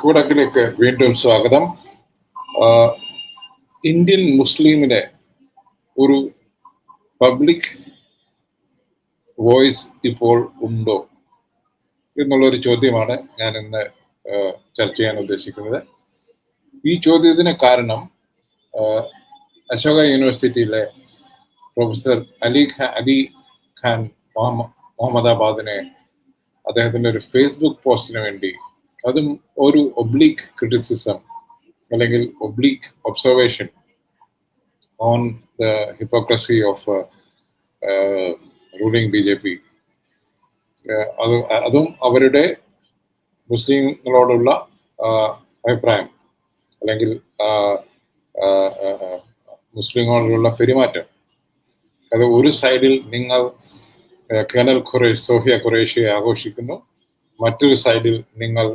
തെക്കുവടക്കിലേക്ക് വീണ്ടും സ്വാഗതം. ഇന്ത്യൻ മുസ്ലിമിനെ ഒരു പബ്ലിക് വോയിസ് ഇപ്പോൾ ഉണ്ടോ എന്നുള്ളൊരു ചോദ്യമാണ് ഞാൻ ഇന്ന് ചർച്ച ചെയ്യാൻ ഉദ്ദേശിക്കുന്നത്. ഈ ചോദ്യത്തിന് കാരണം അശോക യൂണിവേഴ്സിറ്റിയിലെ പ്രൊഫസർ അലി ഖാൻ അലി ഖാൻ മുഹമ്മ- മുഹമ്മദാബാദിനെ അദ്ദേഹത്തിന്റെ ഒരു ഫേസ്ബുക്ക് പോസ്റ്റിന് വേണ്ടി അതും ഒരു ഒബ്ലീക്ക് ക്രിറ്റിസിസം അല്ലെങ്കിൽ oblique observation on the hypocrisy of ruling B J P അത് അതും അവരുടെ മുസ്ലിങ്ങളോടുള്ള അഭിപ്രായം അല്ലെങ്കിൽ ആഹ്, ആഹ്, മുസ്ലിങ്ങളോടുള്ള പെരുമാറ്റം. അത് ഒരു സൈഡിൽ നിങ്ങൾ കേണൽ ഖുറേഷ് സോഫിയ ഖുറേഷിയെ ആഘോഷിക്കുന്നു. മറ്റൊരു സൈഡിൽ നിങ്ങൾ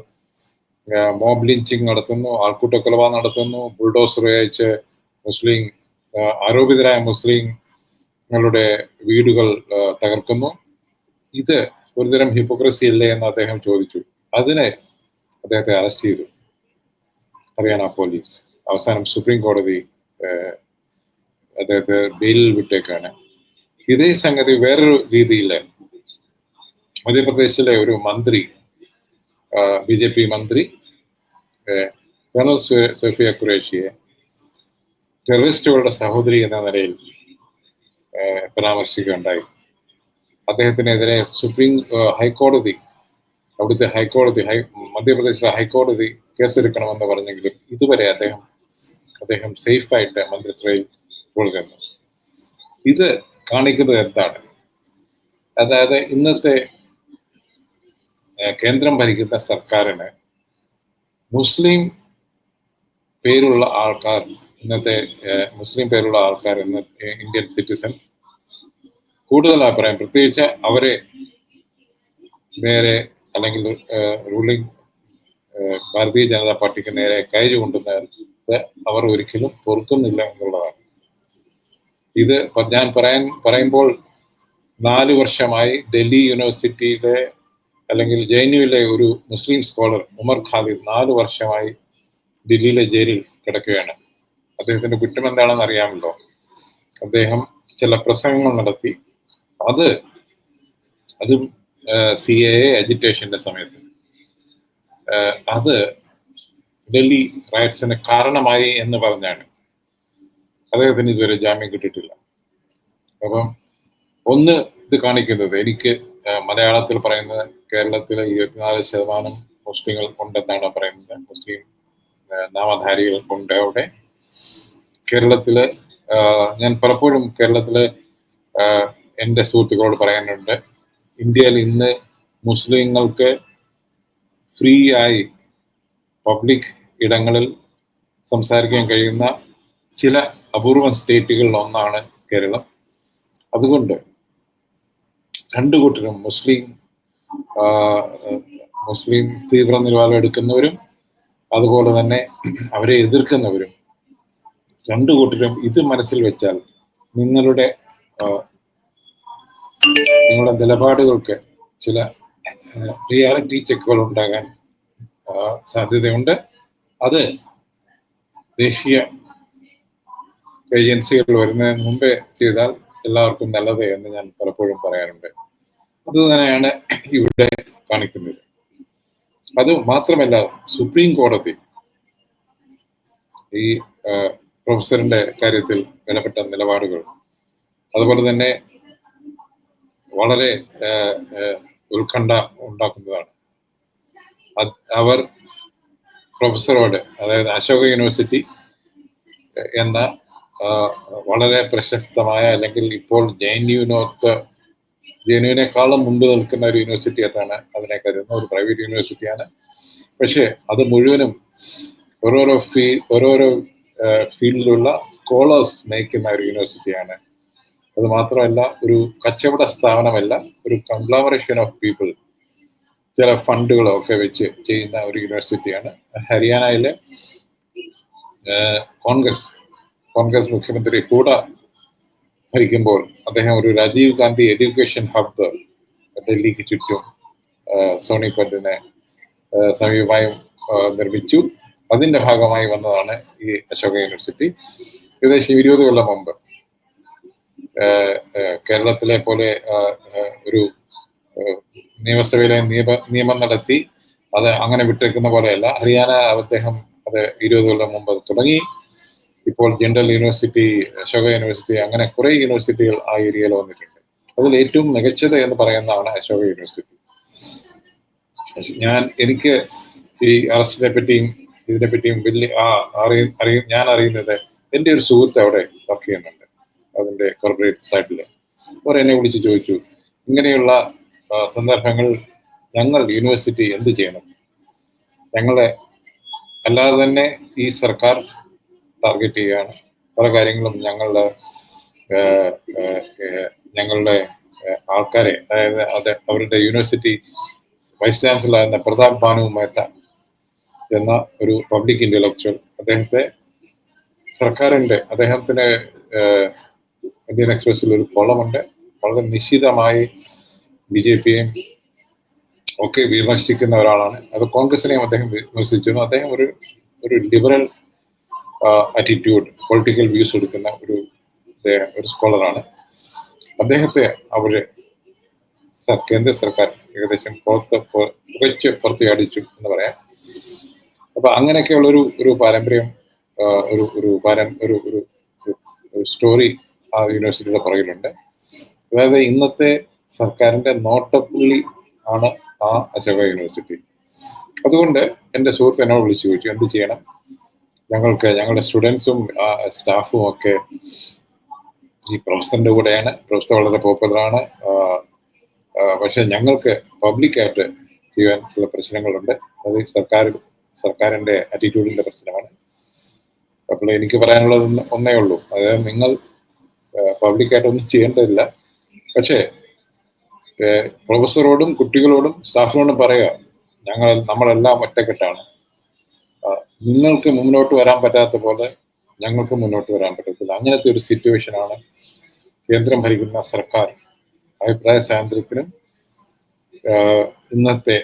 മോബ് ലിഞ്ചിങ് നടത്തുന്നു ആൾക്കൂട്ട കൊലപാതകം നടത്തുന്നു ബുൾഡോസർ ഉപയോഗിച്ച് മുസ്ലിം ആരോപിതരായ മുസ്ലിങ്ങളുടെ വീടുകൾ തകർക്കുന്നു. ഇത് ഒരുതരം ഹിപ്പോക്രസി അല്ലേ എന്ന് അദ്ദേഹം ചോദിച്ചു. അതിനെ അദ്ദേഹത്തെ അറസ്റ്റ് ചെയ്തു. ഹറിയാന പോലീസ് അവസാനം സുപ്രീം കോടതി അദ്ദേഹത്തെ ബെയിലിൽ വിട്ടേക്കാണ്. ഇതേ സംഗതി വേറൊരു രീതിയിൽ മധ്യപ്രദേശിലെ ഒരു മന്ത്രി ബി ജെ പി മന്ത്രി കേണൽ സോഫിയ ഖുറേഷിയെ ടെററിസ്റ്റുകളുടെ സഹോദരി എന്ന നിലയിൽ പരാമർശിക്കുകയുണ്ടായി. അദ്ദേഹത്തിനെതിരെ സുപ്രീം ഹൈക്കോടതി അവിടുത്തെ ഹൈക്കോടതി ഹൈ മധ്യപ്രദേശിലെ ഹൈക്കോടതി കേസെടുക്കണമെന്ന് പറഞ്ഞെങ്കിലും ഇതുവരെ അദ്ദേഹം അദ്ദേഹം സേഫായിട്ട് മന്ത്രിസഭയിൽ തുടരുന്നു ഇത് കാണിക്കുന്നത് എന്താണ്? അതായത് ഇന്നത്തെ കേന്ദ്രം ഭരിക്കുന്ന സർക്കാരിന് മുസ്ലിം പേരുള്ള ആൾക്കാർ ഇന്നത്തെ മുസ്ലിം പേരുള്ള ആൾക്കാർ ഇന്ന് ഇന്ത്യൻ സിറ്റിസൺസ് കൂടുതൽ അഭിപ്രായം. പ്രത്യേകിച്ച് അവരെ നേരെ അല്ലെങ്കിൽ റൂളിംഗ് ഭാരതീയ ജനതാ പാർട്ടിക്ക് നേരെ കൈ കൊണ്ടുവന്നത് അവർ ഒരിക്കലും പൊറുക്കുന്നില്ല എന്നുള്ളതാണ്. ഇത് ഞാൻ പറയാൻ പറയുമ്പോൾ നാല് വർഷമായി ഡൽഹി യൂണിവേഴ്സിറ്റിയിലെ അല്ലെങ്കിൽ ജെ എൻ യുവിലെ ഒരു മുസ്ലിം സ്കോളർ ഉമർ ഖാലിദ് നാല് വർഷമായി ഡൽഹിയിലെ ജയിലിൽ കിടക്കുകയാണ്. അദ്ദേഹത്തിന്റെ കുറ്റം എന്താണെന്ന് അറിയാമല്ലോ? അദ്ദേഹം ചില പ്രസംഗങ്ങൾ നടത്തി. അത് അതും സി എ എ അജിറ്റേഷന്റെ സമയത്ത്. അത് ഡൽഹി റൈറ്റ്സിന് കാരണമായി എന്ന് പറഞ്ഞാണ്. അദ്ദേഹത്തിന് ഇതുവരെ ജാമ്യം കിട്ടിയിട്ടില്ല. അപ്പം ഒന്ന് ഇത് കാണിക്കുന്നത് എനിക്ക് മലയാളത്തിൽ പറയുന്നത് കേരളത്തിൽ ഇരുപത്തിനാല് ശതമാനം മുസ്ലിങ്ങൾ ഉണ്ടെന്നാണ് പറയുന്നത്. മുസ്ലിം നാമധാരികൾ ഉണ്ട് അവിടെ. കേരളത്തിൽ ഞാൻ പലപ്പോഴും കേരളത്തിലെ എന്റെ സുഹൃത്തുക്കളോട് പറയാനുണ്ട് ഇന്ത്യയിൽ ഇന്ന് മുസ്ലിങ്ങൾക്ക് ഫ്രീ ആയി പബ്ലിക് ഇടങ്ങളിൽ സംസാരിക്കാൻ കഴിയുന്ന ചില അപൂർവ സ്റ്റേറ്റുകളിൽ ഒന്നാണ് കേരളം. അതുകൊണ്ട് രണ്ടു കൂട്ടരും മുസ്ലിം മുസ്ലിം തീവ്ര നിലപാടം എടുക്കുന്നവരും അതുപോലെ തന്നെ അവരെ എതിർക്കുന്നവരും രണ്ടു കൂട്ടരും ഇത് മനസ്സിൽ വെച്ചാൽ നിങ്ങളുടെ നിങ്ങളുടെ നിലപാടുകൾക്ക് ചില റിയാലിറ്റി ചെക്കുകൾ ഉണ്ടാകാൻ സാധ്യതയുണ്ട്. അത് ദേശീയ ഏജൻസികൾ വരുന്നതിന് മുമ്പേ ചെയ്താൽ എല്ലാവർക്കും നല്ലത് എന്ന് ഞാൻ പലപ്പോഴും പറയാറുണ്ട്. അത് തന്നെയാണ് ഇവിടെ കാണിക്കുന്നത്. അത് മാത്രമല്ല സുപ്രീം കോടതി ഈ പ്രൊഫസറിന്റെ കാര്യത്തിൽ വിലപ്പെട്ട നിലപാടുകൾ. അതുപോലെ തന്നെ വളരെ ഉത്കണ്ഠ ഉണ്ടാക്കുന്നതാണ്. അവർ പ്രൊഫസറോട് അതായത് അശോക യൂണിവേഴ്സിറ്റി എന്ന വളരെ പ്രശസ്തമായ അല്ലെങ്കിൽ ഇപ്പോൾ ജെ എൻ യുവിനൊത്ത് ജെ എൻ യുവിനേക്കാളും മുമ്പ് നിൽക്കുന്ന ഒരു യൂണിവേഴ്സിറ്റി ആയിട്ടാണ് അതിനെ കരുതുന്നത്. ഒരു പ്രൈവറ്റ് യൂണിവേഴ്സിറ്റിയാണ് പക്ഷേ അത് മുഴുവനും ഓരോരോ ഫീ ഓരോരോ ഫീൽഡിലുള്ള സ്കോളേഴ്സ് നയിക്കുന്ന ഒരു യൂണിവേഴ്സിറ്റിയാണ് അത് മാത്രമല്ല ഒരു കച്ചവട സ്ഥാപനമല്ല ഒരു കൺഗ്ലാമറേഷൻ ഓഫ് പീപ്പിൾ ചില ഫണ്ടുകളോ ഒക്കെ വെച്ച് ചെയ്യുന്ന ഒരു യൂണിവേഴ്സിറ്റിയാണ് ഹരിയാനയിലെ കോൺഗ്രസ്. കോൺഗ്രസ് മുഖ്യമന്ത്രി കൂട ഭരിക്കുമ്പോൾ അദ്ദേഹം ഒരു രാജീവ് ഗാന്ധി എഡ്യൂക്കേഷൻ ഹബ്ബ് ഡൽഹിക്ക് ചുറ്റും ഏഹ്, സോണിപറ്റിനെ സമീപമായും നിർമ്മിച്ചു. അതിന്റെ ഭാഗമായി വന്നതാണ് ഈ അശോക യൂണിവേഴ്സിറ്റി. ഏകദേശം ഇരുപത് കൊല്ലം മുമ്പ് കേരളത്തിലെ പോലെ ഒരു നിയമസഭയിലെ നിയമ നിയമം നടത്തി അത് അങ്ങനെ വിട്ടേക്കുന്ന പോലെയല്ല. ഹരിയാന അദ്ദേഹം അത് ഇരുപത് കൊല്ലം മുമ്പ് തുടങ്ങി. ഇപ്പോൾ ജനറൽ യൂണിവേഴ്സിറ്റി അശോക യൂണിവേഴ്സിറ്റി അങ്ങനെ കുറെ യൂണിവേഴ്സിറ്റികൾ ആ ഏരിയയിൽ വന്നിട്ടുണ്ട്. അതിൽ ഏറ്റവും മികച്ചത് എന്ന് പറയുന്നതാണ് അശോക യൂണിവേഴ്സിറ്റി. ഞാൻ എനിക്ക് ഈ അറസ്റ്റിനെ പറ്റിയും ഇതിനെ പറ്റിയും വലിയ ആ അറിയ അറിയ ഞാൻ അറിയുന്നത് എന്റെ ഒരു സുഹൃത്ത് അവിടെ വർക്ക് ചെയ്യുന്നുണ്ട് അതിന്റെ കോർപ്പറേറ്റ് സൈഡിൽ അവർ എന്നെ വിളിച്ച് ചോദിച്ചു ഇങ്ങനെയുള്ള സന്ദർഭങ്ങൾ ഞങ്ങൾ യൂണിവേഴ്സിറ്റി എന്ത് ചെയ്യണം? ഞങ്ങളെ അല്ലാതെ തന്നെ ഈ സർക്കാർ ടാർഗറ്റ് ചെയ്യുകയാണ്. പല കാര്യങ്ങളും ഞങ്ങളുടെ ഞങ്ങളുടെ ആൾക്കാരെ അതായത് അത് അവരുടെ യൂണിവേഴ്സിറ്റി വൈസ് ചാൻസലർ എന്ന പ്രതാപ് ഭാനു മേത്ത എന്ന ഒരു പബ്ലിക് ഇന്റലക്ച്വൽ അദ്ദേഹത്തെ സർക്കാരിന്റെ അദ്ദേഹത്തിന് ഇന്ത്യൻ എക്സ്പ്രസിൽ ഒരു കോളമുണ്ട്. വളരെ നിശ്ചിതമായി ബി ജെ പിയെയും ഒക്കെ വിമർശിക്കുന്ന ഒരാളാണ്. അത് കോൺഗ്രസിനെയും അദ്ദേഹം വിമർശിച്ചിരുന്നു. അദ്ദേഹം ഒരു ഒരു ലിബറൽ ആറ്റിറ്റ്യൂഡ് പൊളിറ്റിക്കൽ വ്യൂസ് എടുക്കുന്ന ഒരു ഒരു സ്കോളറാണ് അദ്ദേഹത്തെ അവർ കേന്ദ്ര സർക്കാർ ഏകദേശം പുറത്ത് പുകച്ച് പുറത്തിയടിച്ചു എന്ന് പറയാം. അപ്പൊ അങ്ങനെയൊക്കെയുള്ള ഒരു ഒരു പാരമ്പര്യം ഒരു ഒരു പാരം ഒരു- ഒരു സ്റ്റോറി ആ യൂണിവേഴ്സിറ്റിയുടെ പുറകിലുണ്ട്. അതായത് ഇന്നത്തെ സർക്കാരിന്റെ നോട്ടപ്പുള്ളി ആണ് ആ അശോക യൂണിവേഴ്സിറ്റി അതുകൊണ്ട് എന്റെ സുഹൃത്ത് എന്നോട് വിളിച്ചു ചോദിച്ചു എന്ത് ചെയ്യണം? ഞങ്ങൾക്ക് ഞങ്ങളുടെ സ്റ്റുഡൻസും സ്റ്റാഫും ഒക്കെ ഈ പ്രൊഫസറിന്റെ കൂടെയാണ്. പ്രൊഫസർ വളരെ പോപ്പുലറാണ്. പക്ഷെ ഞങ്ങൾക്ക് പബ്ലിക്കായിട്ട് ചില പ്രശ്നങ്ങളുണ്ട്. അത് സർക്കാർ സർക്കാരിന്റെ ആറ്റിറ്റ്യൂഡിന്റെ പ്രശ്നമാണ്. അപ്പോൾ എനിക്ക് പറയാനുള്ളത് ഒന്ന് ഉള്ളൂ. അതായത് നിങ്ങൾ പബ്ലിക്കായിട്ടൊന്നും ചെയ്യേണ്ടതില്ല. പക്ഷേ പ്രൊഫസറോടും കുട്ടികളോടും സ്റ്റാഫിനോടും പറയുക ഞങ്ങൾ നമ്മളെല്ലാം ഒറ്റക്കെട്ടാണ്. നിങ്ങൾക്ക് മുന്നോട്ട് വരാൻ പറ്റാത്ത പോലെ ഞങ്ങൾക്ക് മുന്നോട്ട് വരാൻ പറ്റത്തില്ല. അങ്ങനത്തെ ഒരു സിറ്റുവേഷനാണ് കേന്ദ്രം ഭരിക്കുന്ന സർക്കാർ. അഭിപ്രായ സ്വാതന്ത്ര്യത്തിനും ഇന്നത്തെ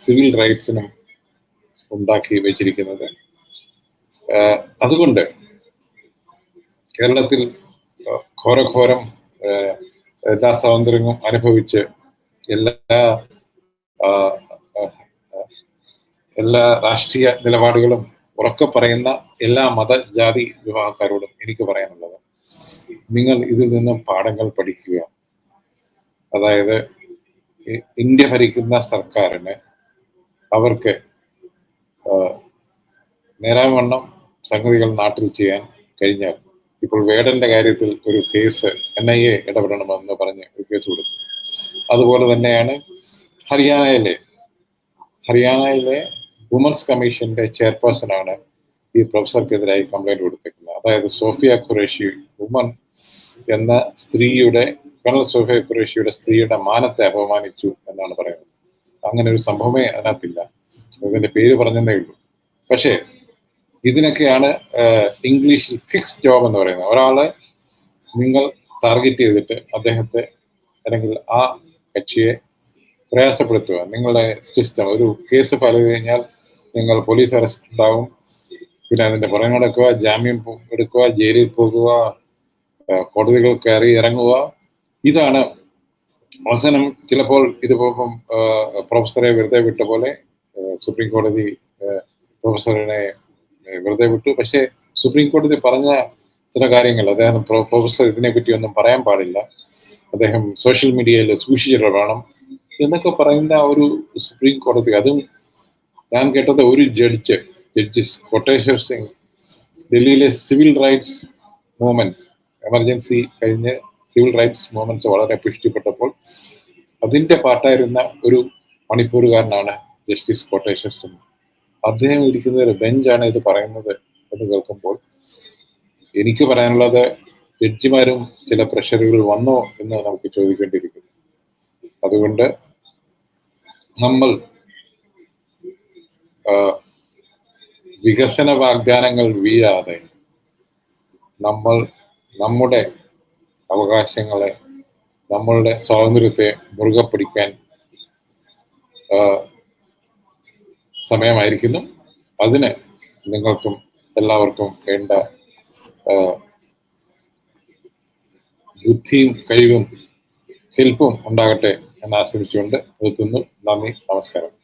സിവിൽ റൈറ്റ്സിനും ഉണ്ടാക്കി വെച്ചിരിക്കുന്നത്. അതുകൊണ്ട് കേരളത്തിൽ ഘോരഘോരം എല്ലാ സ്വാതന്ത്ര്യവും അനുഭവിച്ച് എല്ലാ എല്ലാ രാഷ്ട്രീയ നിലപാടുകളും ഉറക്കെ പറയുന്ന എല്ലാ മത ജാതി വിഭാഗക്കാരോടും എനിക്ക് പറയാനുള്ളത് നിങ്ങൾ ഇതിൽ നിന്നും പാഠങ്ങൾ പഠിക്കുക. അതായത് ഇന്ത്യ ഭരിക്കുന്ന സർക്കാരിന് അവർക്ക് നേരാവണ്ണം സംഗതികൾ നാട്ടിൽ ചെയ്യാൻ കഴിഞ്ഞാൽ ഇപ്പോൾ വേടന്റെ കാര്യത്തിൽ ഒരു കേസ് എൻ ഐ എ ഇടപെടണമെന്ന് പറഞ്ഞ് ഒരു കേസ് കൊടുത്തു. അതുപോലെ തന്നെയാണ് ഹരിയാനയിലെ ഹരിയാനയിലെ വുമൻസ് കമ്മീഷന്റെ ചെയർപേഴ്സണാണ് ഈ പ്രൊഫസർക്കെതിരായി കംപ്ലൈന്റ് കൊടുത്തേക്കുന്നത് അതായത് സോഫിയ ഖുറേഷി വുമൻ എന്ന സ്ത്രീയുടെ കേണൽ സോഫിയ ഖുറേഷിയുടെ സ്ത്രീയുടെ മാനത്തെ അപമാനിച്ചു എന്നാണ് പറയുന്നത്. അങ്ങനെ ഒരു സംഭവമേ അതിനകത്തില്ല. അതിന്റെ പേര് പറഞ്ഞതേ ഉള്ളൂ. പക്ഷേ ഇതിനൊക്കെയാണ് ഇംഗ്ലീഷിൽ ഫിക്സ് ജോബ് എന്ന് പറയുന്നത്. ഒരാളെ നിങ്ങൾ ടാർഗറ്റ് ചെയ്തിട്ട് അദ്ദേഹത്തെ അല്ലെങ്കിൽ ആ കക്ഷിയെ പ്രയാസപ്പെടുത്തുക. നിങ്ങളുടെ സിസ്റ്റം ഒരു കേസ് ഫയൽ ചെയ്ത് കഴിഞ്ഞാൽ നിങ്ങൾ പോലീസ് അറസ്റ്റ് ഉണ്ടാവും. പിന്നെ അതിന്റെ പുറം നടക്കുക ജാമ്യം എടുക്കുക ജയിലിൽ പോകുക കോടതികൾ കയറി ഇറങ്ങുക. ഇതാണ് അവസാനം ചിലപ്പോൾ ഇതിപ്പം പ്രൊഫസറെ വെറുതെ വിട്ട പോലെ സുപ്രീം കോടതി പ്രൊഫസറിനെ വെറുതെ വിട്ടു. പക്ഷേ സുപ്രീം കോടതി പറഞ്ഞ ചില കാര്യങ്ങൾ അദ്ദേഹം പ്രൊഫസർ ഇതിനെപ്പറ്റി ഒന്നും പറയാൻ പാടില്ല. അദ്ദേഹം സോഷ്യൽ മീഡിയയിൽ സൂക്ഷിച്ചിട്ട് വേണം എന്നൊക്കെ പറയുന്ന ഒരു സുപ്രീം കോടതി അതും ഞാൻ കേട്ടത് ഒരു ജഡ്ജ് ജഡ്ജിസ് കൊട്ടേശ്വർ സിംഗ് ഡൽഹിയിലെ സിവിൽ റൈറ്റ്സ് മൂവ്മെന്റ്സ് എമർജൻസി കഴിഞ്ഞ് സിവിൽ റൈറ്റ്സ് മൂവ്മെന്റ്സ് വളരെ പുഷ്ടിപ്പെട്ടപ്പോൾ അതിന്റെ പാർട്ടായിരുന്ന ഒരു മണിപ്പൂരുകാരനാണ് ജസ്റ്റിസ് കോട്ടേശ്വർ സിംഗ് അദ്ദേഹം ഇരിക്കുന്ന ഒരു ബെഞ്ചാണ് ഇത് പറയുന്നത് എന്ന് കേൾക്കുമ്പോൾ എനിക്ക് പറയാനുള്ളത് ജഡ്ജിമാരും ചില പ്രഷറുകൾ വന്നോ എന്ന് നമുക്ക് ചോദിക്കേണ്ടിയിരിക്കുന്നു. അതുകൊണ്ട് നമ്മൾ വികസന വാഗ്ദാനങ്ങൾ വീഴാതെ നമ്മൾ നമ്മുടെ അവകാശങ്ങളെ നമ്മളുടെ സ്വാതന്ത്ര്യത്തെ മുറുകെ പിടിക്കാൻ സമയമായിരിക്കുന്നു. അതിന് നിങ്ങൾക്കും എല്ലാവർക്കും വേണ്ട ബുദ്ധിയും കഴിവും ഹെൽപ്പും ഉണ്ടാകട്ടെ എന്ന് ആശംസിച്ചുകൊണ്ട് നിർത്തുന്നു. നന്ദി നമസ്കാരം.